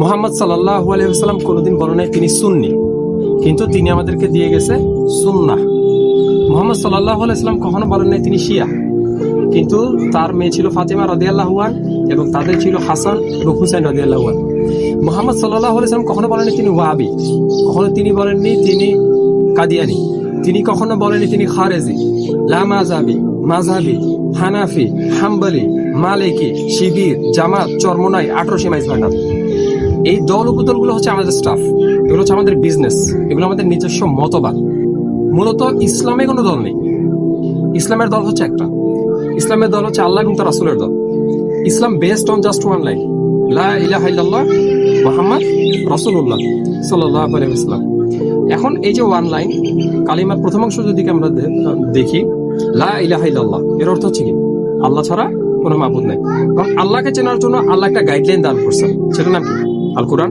মোহাম্মদ সাল্লাহ আলহিহাল্লাম কোনোদিন বলে নাই তিনি সুন্নি। কিন্তু তিনি আমাদেরকে দিয়ে গেছে সুন্না মোহাম্মদ সাল্লাহ আলাইসাল্লাম কখনো বলেন নাই তিনি শিয়া। কিন্তু তার মেয়ে ছিল ফাতেমা রদিয়াল্লাহুয়ান এবং তাদের ছিল হাসান এবং হুসাইন রদিয়াল্লাহুয়ান মোহাম্মদ সাল্লাহ আলাইসাল্লাম কখনো বলেননি তিনি ওয়াহাবি। কখনো তিনি বলেননি তিনি কাদিয়ানি। তিনি কখনো বলেননি তিনি খারেজি। লামাজাবি মাঝাবি হানাফি, হাম্বলি, মালিকি, শিবির, জামাত, চরমনাই, আঠারোশি মাইজ ভান্ডার এই দল উপদলগুলো হচ্ছে আমাদের স্টাফ এগুলো হচ্ছে আমাদের বিজনেস এগুলো আমাদের নিজস্ব মতবাদ। মূলত ইসলামে কোনো দল নেই। ইসলামের দল হচ্ছে একটা। ইসলামের দল হচ্ছে আল্লাহ এবং তার রাসুলের দল। ইসলাম based on just one line লা ইলাহা ইল্লাল্লাহ মুহাম্মদ রাসূলুল্লাহ সাল্লাল্লাহু আলাইহি ওয়াসাল্লাম। এখন এই যে ওয়ান লাইন কালিমার প্রথম অংশ যদি আমরা দেখি, লা ইলাহা ইল্লাল্লাহ, এর অর্থ হচ্ছে কি? আল্লাহ ছাড়া কোনো মাবুদ নেই। এবং আল্লাহকে চেনার জন্য আল্লাহ একটা গাইডলাইন দান করছেন। সেটা নাম কি? আল কোরআন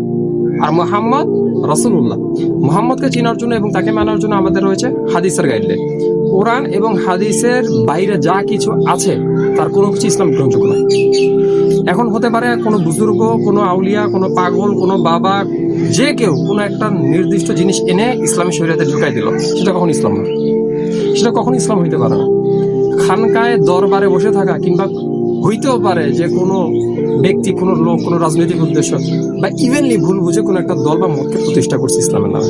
আর মোহাম্মদ রসুল্লাহ মোহাম্মদকে চেনার জন্য এবং তাকে মানার জন্য আমাদের রয়েছে হাদিসের গাইডলাইন কোরআন এবং হাদিসের বাইরে যা কিছু আছে, তার কোনো কিছু ইসলাম গ্রহণযোগ্য নয়। এখন হতে পারে কোনো বুজুর্গ, কোনো আউলিয়া, কোনো পাগল, কোনো বাবা, যে কেউ কোনো একটা নির্দিষ্ট জিনিস এনে ইসলামী শরীয়তে ঢুকাই দিল। সেটা কখন ইসলাম না সেটা কখন ইসলাম হইতে পারে না। খানকায় দরবারে বসে থাকা কিংবা হইতেও পারে যে কোনো ব্যক্তি, কোনো লোক, কোনো রাজনৈতিক উদ্দেশ্য বা ইভেনলি ভুল বুঝে কোনো একটা দল বা মতকে প্রতিষ্ঠা করছে ইসলামের নামে।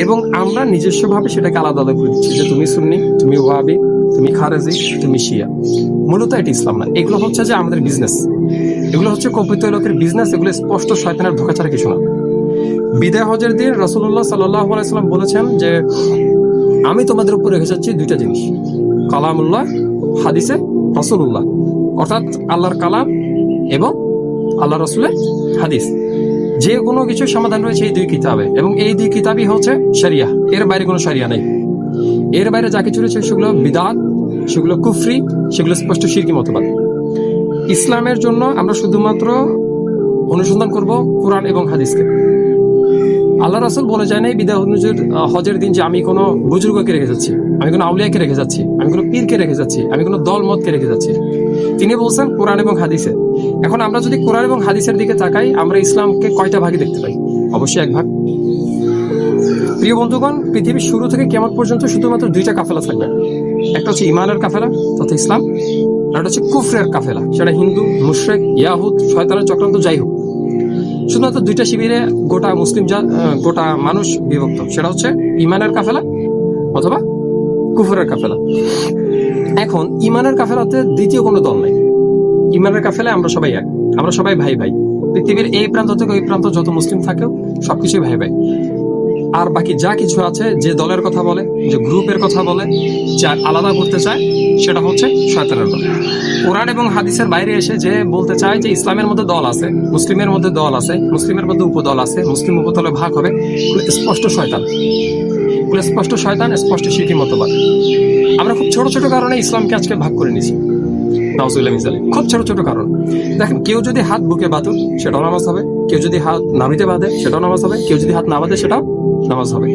এবং আমরা নিজস্বভাবে সেটাকে আলাদা আলাদা করে দিচ্ছি যে তুমি সুন্নি, তুমি ওয়াবি তুমি খারেজি, তুমি শিয়া। মূলত এটি ইসলাম না। এগুলো হচ্ছে যে আমাদের বিজনেস এগুলো হচ্ছে কপিত লোকের বিজনেস এগুলো স্পষ্ট শয়তানের ধোকা ছাড়া কিছু না। বিদায় হজের দিন রসুল্লাহ সাল্লাহ আলাইসাল্লাম বলেছেন যে, আমি তোমাদের উপর রেখে যাচ্ছি দুইটা জিনিস। কালামুল্লাহ, হাদিসে রসুল্লাহ অর্থাৎ আল্লাহর কালাম এবং আল্লাহ রসুলের হাদিস। যে কোনো কিছুর সমাধান রয়েছে এই দুই কিতাবে এবং এই দুই কিতাবই হচ্ছে শরিয়া। এর বাইরে কোনো শরিয়া নেই। এর বাইরে যা কিছু রয়েছে সেগুলো বিদাত, সেগুলো কুফরি, সেগুলো স্পষ্ট শিরকি মতবাদ। ইসলামের জন্য আমরা শুধুমাত্র অনুসন্ধান করব কোরআন এবং হাদিসকে। আল্লাহ রাসুল বলে যায় নাই বিদায় হজের হজের দিন যে আমি কোনো বুজুর্গকে রেখে যাচ্ছি, আমি কোনো আউলিয়াকে রেখে যাচ্ছি, আমি কোনো পীরকে রেখে যাচ্ছি, আমি কোনো দল মতকে রেখে যাচ্ছি। তিনি বলছেন কোরআন এবং হাদিসে এখন আমরা যদি কোরআন এবং হাদিসের দিকে তাকাই আমরা ইসলামকে কয়টা ভাগে দেখতে পাই? অবশ্যই এক ভাগ। প্রিয় বন্ধুগণ পৃথিবীর শুরু থেকে কেমন পর্যন্ত শুধুমাত্র দুইটা কাফেলা থাকবে। একটা হচ্ছে ইমানের কাফেলা তথা ইসলাম আর একটা হচ্ছে কুফরের কাফেলা। সেটা হিন্দু মুশরেক ইয়াহুদ শয়তানের চক্রান্ত যাই হোক। শুধুমাত্র দুইটা শিবিরে গোটা মুসলিম আহ, গোটা মানুষ বিভক্ত। সেটা হচ্ছে ইমানের কাফেলা অথবা কুফরের কাফেলা। এখন ইমানের কাফেলাতে দ্বিতীয় কোনো দল নেই। ইমানের কাফেলায় আমরা সবাই এক। আমরা সবাই ভাই ভাই। পৃথিবীর এই প্রান্ত থেকে ওই প্রান্ত যত মুসলিম থাকেও সবকিছুই ভাই ভাই। আর বাকি যা কিছু আছে, যে দলের কথা বলে, যে গ্রুপের কথা বলে, যা আলাদা করতে চায়, সেটা হচ্ছে শয়তানের দল। কোরআন এবং হাদিসের বাইরে এসে যে বলতে চায় যে ইসলামের মধ্যে দল আছে, মুসলিমের মধ্যে দল আছে, মুসলিমের মধ্যে উপদল আছে, মুসলিম উপদলে ভাগ হবে স্পষ্ট শয়তান। স্পষ্ট শয়তান, স্পষ্ট শিখি মতবাদ। আমরা খুব ছোট ছোট কারণে ইসলামকে আজকে ভাগ করে নিছি নাউজুল্লাহ মিসালে খুব ছোট ছোট কারণ। দেখেন, কেউ যদি হাত বুকে বাঁধুক সেটাও নামাজ হবে। কেউ যদি হাত নামিতে বাঁধে, সেটাও নামাজ হবে। কেউ যদি হাত না বাঁধে, সেটাও নামাজ হবে।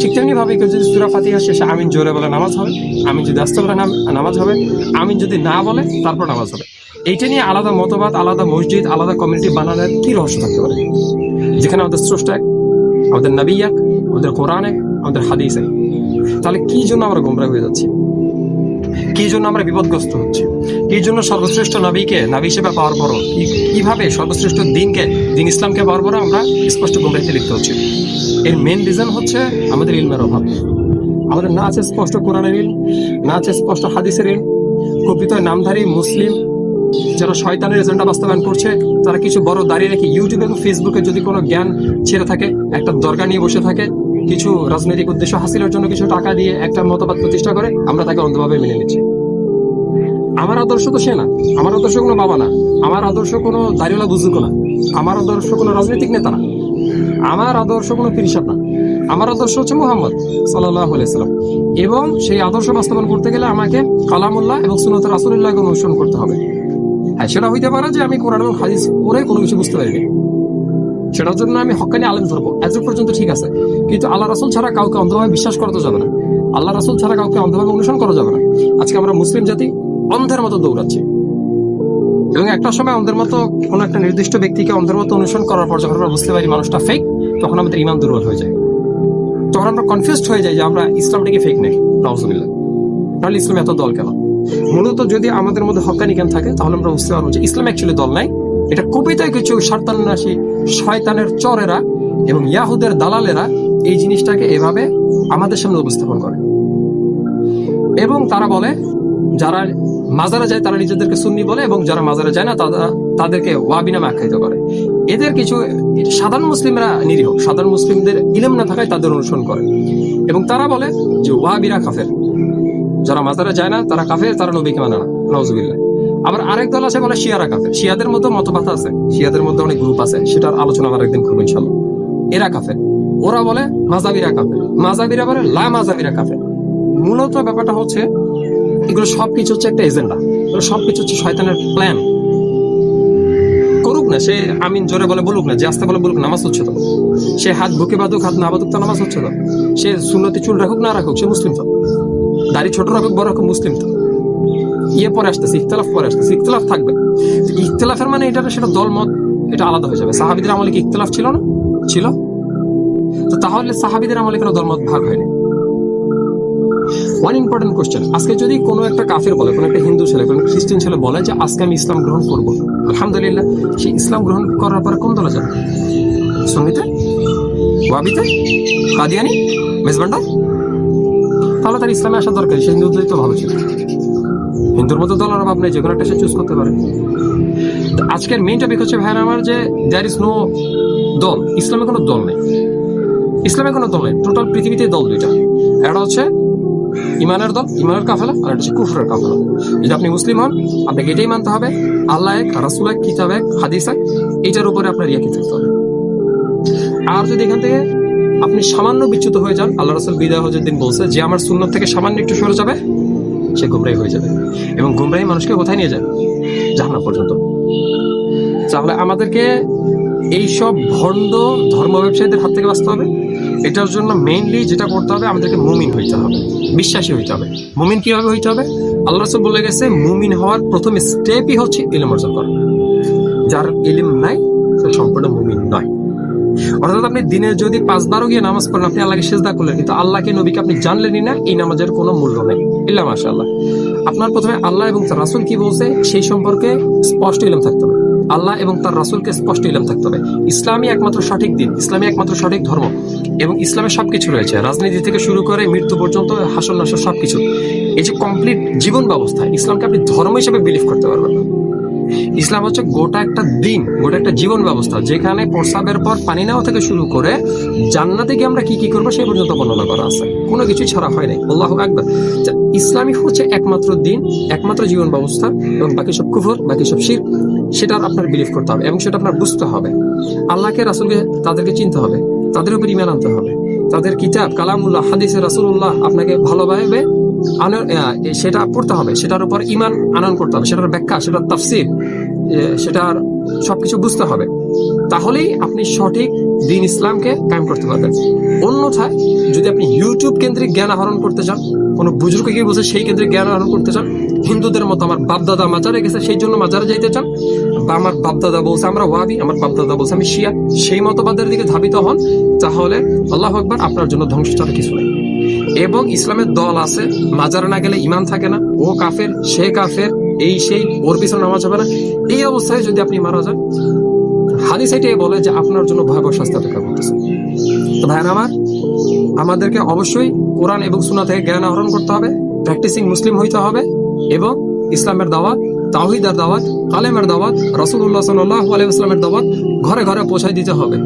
ঠিক তেমনি ভাবে কেউ যদি সুরা ফাতিহা শেষে আমিন জোরে বলে নামাজ হবে, আমিন যদি আস্তে বলে নামাজ হবে, আমিন যদি না বলে, তারপর নামাজ হবে। এইটা নিয়ে আলাদা মতবাদ, আলাদা মসজিদ, আলাদা কমিউনিটি বানানোর কি রহস্য থাকতে পারে? যেখানে আমাদের স্রষ্টা এক, আমাদের নবী এক, আমাদের কোরআন এক, আমাদের হাদিস এক। তাহলে কি জন্য আমরা গোমরা হয়ে যাচ্ছি? কি জন্য আমরা বিপদগ্রস্ত হচ্ছে? কি জন্য সর্বশ্রেষ্ঠ নবীকে, নবী হিসেবে পাওয়ার পরও কীভাবে সর্বশ্রেষ্ঠ দিনকে, দিন ইসলামকে পাওয়ার পরও আমরা স্পষ্ট গোমরাহিতে লিখতে হচ্ছি? এর মেন রিজন হচ্ছে আমাদের ইলমের অভাব। আমাদের না আছে স্পষ্ট কোরআনের ইল না আছে স্পষ্ট হাদিসের ইল কপিত নামধারী মুসলিম যারা শয়তানের এজেন্ডা বাস্তবায়ন করছে, তারা কিছু বড় দাঁড়িয়ে রেখে ইউটিউব এবং ফেসবুকে যদি কোনো জ্ঞান ছেড়ে থাকে, একটা দরকার নিয়ে বসে থাকে কিছু রাজনৈতিক উদ্দেশ্য হাসিলের জন্য কিছু টাকা দিয়ে একটা মতবাদ প্রতিষ্ঠা করে, আমরা তাকে অন্ধভাবে মেনে নিচ্ছি। আমার আদর্শ তো সে না। আমার আদর্শ কোনো বাবা না। আমার আদর্শ কোনো দাঁড়িওয়ালা বুজুর্গ না। আমার আদর্শ কোনো রাজনৈতিক নেতা না। আমার আদর্শ কোনো পিরিসাদ না। আমার আদর্শ হচ্ছে মোহাম্মদ সাল্লাহ আলাইসাল্লাম এবং সেই আদর্শ বাস্তবায়ন করতে গেলে আমাকে কালামুল্লাহ এবং সুনত রাসুল্লাহকে অনুসরণ করতে হবে। হ্যাঁ সেটা হইতে পারে যে আমি কোরআন এবং হাদিস পড়ে কোনো কিছু বুঝতে পারিনি। সেটার জন্য আমি হকানি আলেম ধরবো। এত পর্যন্ত ঠিক আছে। কিন্তু আল্লাহ রাসুল ছাড়া কাউকে অন্ধভাবে বিশ্বাস করা তো যাবে না। আল্লাহ রাসুল ছাড়া কাউকে অন্ধভাবে অনুসরণ করা যাবে না। আজকে আমরা মুসলিম জাতি অন্ধের মতো দৌড়াচ্ছি। এবং একটা সময় আমাদের মতো কোনো একটা নির্দিষ্ট ব্যক্তিকে আমাদের মতো অনুসরণ করার পর যখন আমরা বুঝতে পারি মানুষটা ফেক তখন আমাদের ইমান দুর্বল হয়ে যায়। তখন আমরা কনফিউজড হয়ে যাই যে আমরা ইসলামটাকে ফেক নেই নওয়াজুবিল্লাহ তাহলে ইসলাম এত দল কেন? মূলত যদি আমাদের মধ্যে হকানি জ্ঞান থাকে, তাহলে আমরা বুঝতে পারব যে ইসলাম অ্যাকচুয়ালি দল নাই। এটা কবিতায় কিছু সার্তান্নাসী শয়তানের চরেরা এবং ইয়াহুদের দালালেরা এই জিনিসটাকে এভাবে আমাদের সামনে উপস্থাপন করে। এবং তারা বলে, যারা মাজারে যায় তারা নিজেদেরকে সুন্নি বলে এবং যারা মাজারে যায় না তারা তাদেরকে ওয়াবি নামে আখ্যায়িত করে। এদের কিছু সাধারণ মুসলিমরা নিরীহ, সাধারণ মুসলিমদের ইলেম না থাকায় তাদের অনুসরণ করে। এবং তারা বলে যে ওয়াবিরা কাফের। যারা মাজারে যায় না তারা কাফের, তারা নবীকে মানে না। নজবিল্লা আবার আরেক দল আছে বলে শিয়ারা কাফের। শিয়াদের মধ্যে মতবাদ আছে। শিয়াদের মধ্যে অনেক গ্রুপ আছে। সেটার আলোচনা আমার একদিন করব ইনশাল্লাহ এরা কাফের। ওরা বলে মাজাবিরা কাফের। মাজাবিরা বলে লা মাজাবিরা কাফের। মূলত ব্যাপারটা হচ্ছে, এগুলো সবকিছু হচ্ছে একটা এজেন্ডা। এগুলো সবকিছু হচ্ছে শয়তানের প্ল্যান করুক না, সে আমিন জোরে বলে বলুক না, যে আস্তে বলে বলুক, নামাজ হচ্ছে তো। সে হাত বুকে বাদুক হাত না বাদুক তো নামাজ হচ্ছে তো। সে চুল রাখুক, না রাখুক, সে মুসলিম তো। দাড়ি ছোট রাখুক, বড় রাখুক, মুসলিম তো। ইয়ে পরে আসতেছে, ইখতলাফ পরে আসতেছে, ইখতলাফ থাকবে। ইখতলাফের মানে এটা সেটা দলমত, এটা আলাদা হয়ে যাবে। সাহাবিদের আমলে কি ইখতলাফ ছিল না? ছিল। তো তাহলে সাহাবিদের আমলে কেন দলমত ভাগ হয়নি। ওয়ান ইম্পর্টেন্ট কোশ্চেন আজকে যদি কোনো একটা কাফের বলে, কোনো একটা হিন্দু ছেলে, কোনো খ্রিস্টান ছেলে বলে যে, আজকে আমি ইসলাম গ্রহণ করব আলহামদুলিল্লাহ, সে ইসলাম গ্রহণ করার পরে কোন দলে যাবে? সঙ্গীতে? ওয়াবিতে? কাদিয়ানি? মেজবান্ডা তাহলে তার ইসলামে আসা দরকার সে হিন্দুদের তো ভালো ছিল। হিন্দুর মতো দলের অভাব নেই যে কোনো একটা সে চুজ করতে পারে। আজকের মেইন টপিক হচ্ছে ভাইয়ের আমার যে দ্যার ইজ নো দল, ইসলামে কোনো দল নেই। ইসলামে কোনো দল নেই টোটাল পৃথিবীতে দল দুইটা। একটা হচ্ছে ইমানের দল, ইমানের কাফেলা, আর একটা হচ্ছে কুফরের কাফেলা। যদি আপনি মুসলিম হন, আপনাকে এটাই মানতে হবে, আল্লাহ এক, রাসুল এক, কিতাব এক, হাদিস এক, এইটার উপরে আপনার ইয়াকি থাকতে হবে। আর যদি এখান থেকে আপনি সামান্য বিচ্যুত হয়ে যান, আল্লাহ রাসুল বিদায় হজের দিন বলছে, যে আমার সুন্নত থেকে সামান্য একটু সরে যাবে, সে গুমরাই হয়ে যাবে। এবং গুমরাই মানুষকে কোথায় নিয়ে যায়? জাহান্নাম পর্যন্ত। তাহলে আমাদেরকে এইসব ভণ্ড ধর্ম ব্যবসায়ীদের হাত থেকে বাঁচতে হবে। এটার জন্য মেইনলি যেটা করতে হবে, আমাদেরকে মুমিন হইতে হবে, বিশ্বাসী হইতে হবে। মুমিন কীভাবে হইতে হবে? আল্লাহ রসুল বলে গেছে, মুমিন হওয়ার প্রথম স্টেপই হচ্ছে ইলিম অর্জন করা। যার ইলিম নাই, সে সম্পূর্ণ মুমিন নয়। অর্থাৎ আপনি দিনে যদি পাঁচবারও গিয়ে নামাজ পড়েন, আপনি আল্লাহকে সেজদা করলেন, কিন্তু আল্লাহকে নবীকে আপনি জানলেনই না, এই নামাজের কোনো মূল্য নেই। ইল্লা মাশাআল্লাহ। আপনার প্রথমে আল্লাহ এবং রাসুল কি বলছে? সেই সম্পর্কে স্পষ্ট ইলম থাকতে হবে। আল্লাহ এবং তার রাসুলকে স্পষ্ট ইলাম থাকতে হবে। ইসলামই একমাত্র সঠিক দিন, ইসলামই একমাত্র সঠিক ধর্ম এবং ইসলামে সবকিছু রয়েছে। রাজনীতি থেকে শুরু করে মৃত্যু পর্যন্ত হাসল নাসল সবকিছু। এই যে কমপ্লিট জীবন ব্যবস্থা, ইসলামকে আপনি ধর্ম হিসেবে বিলিভ করতে পারবেন ইসলাম হচ্ছে গোটা একটা দিন, গোটা একটা জীবন ব্যবস্থা, যেখানে প্রস্রাবের পর পানি নেওয়া থেকে শুরু করে জান্নাতে গিয়ে আমরা কি কি করব সেই পর্যন্ত বর্ণনা করা আছে। কোনো কিছু ছাড়া হয় নাই। আল্লাহ একবার ইসলামী হচ্ছে একমাত্র দিন, একমাত্র জীবন ব্যবস্থা এবং বাকি সব কুফর, বাকি সব শির। সেটা আপনার বিলিভ করতে হবে এবং সেটা আপনার বুঝতে হবে। আল্লাহকে, রাসুলকে তাদেরকে চিনতে হবে। তাদের উপর ইমান আনতে হবে। তাদের কিতাব, কালামুল্লাহ, হাদিসে রাসুল্লাহ আপনাকে ভালোভাবে সেটা পড়তে হবে। সেটার উপর ইমান আনয়ন করতে হবে। সেটার ব্যাখ্যা, সেটার তাফসির সেটার সবকিছু বুঝতে হবে। তাহলেই আপনি সঠিক দিন ইসলামকে কায়েম করতে পারবেন। অন্যথায় যদি আপনি ইউটিউব কেন্দ্রিক জ্ঞান আহরণ করতে চান, কোনো বুজুর্গ কি বলছে সেই কেন্দ্রে জ্ঞান আহরণ করতে চান? হিন্দুদের মতো আমার বাপদাদা মাজারে গেছে, সেই জন্য মাজারে যাইতে চান? বা আমার বাপদাদা বলছে, আমরা ওয়াবি আমার বাপদাদা বলছে, আমি শিয়া। সেই মতবাদের দিকে ধাবিত হন, তাহলে আল্লাহ আকবার আপনার জন্য ধ্বংস ছাড়া কিছু নেই। এবং ইসলামের দল আছে, মাজারে না গেলে ইমান থাকে না। ও কাফের, সে কাফের, এই সেই, ওর পিছনে নামাজ হবে না। এই অবস্থায় যদি আপনি মারা যান, হাদিস এটাই বলে যে আপনার জন্য ভয়াবহ শাস্তি অপেক্ষা করতেছে। তো ভাইয়ের আমার, আমাদেরকে অবশ্যই কোরআন এবং সুনা থেকে জ্ঞান আহরণ করতে হবে প্র্যাকটিসিং মুসলিম হইতে হবে, এবং ইসলামের দাওয়াত তাওহিদার দাওয়াত কালেমের দাওয়াত রসুল্লাহ সাল্লাহ আলাইসলামের দাওয়াত ঘরে ঘরে পৌঁছায় দিতে হবে।